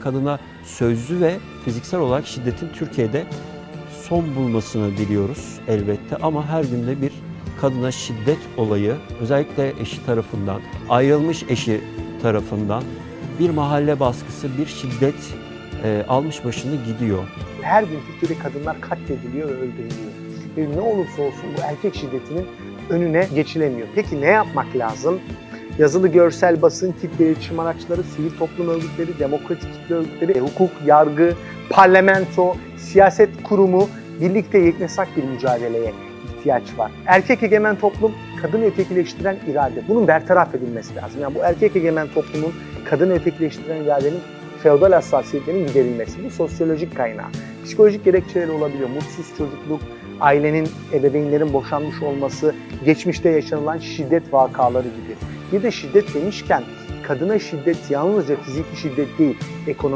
Kadına sözlü ve fiziksel olarak şiddetin Türkiye'de son bulmasını diliyoruz elbette ama her günde bir kadına şiddet olayı özellikle eşi tarafından, ayrılmış eşi tarafından bir mahalle baskısı, bir şiddet e, almış başını gidiyor. Her gün Türkiye'de kadınlar katlediliyor ve öldürülüyor. Ve ne olursa olsun bu erkek şiddetinin önüne geçilemiyor. Peki ne yapmak lazım? Yazılı görsel basın, kitle iletişim araçları, sivil toplum örgütleri, demokratik kitle örgütleri, e, hukuk, yargı, parlamento, siyaset kurumu birlikte yeknesak bir mücadeleye ihtiyaç var. Erkek egemen toplum kadını ötekileştiren irade. Bunun bertaraf edilmesi lazım. Yani bu erkek egemen toplumun kadını ötekileştiren iradenin feodal hassasiyetlerin giderilmesi. Bu sosyolojik kaynağı. Psikolojik gerekçeleri olabiliyor. Mutsuz çocukluk, ailenin, ebeveynlerin boşanmış olması, geçmişte yaşanılan şiddet vakaları gibi. Bir de şiddet demişken kadına şiddet yalnızca fiziki şiddet değil, ekonomik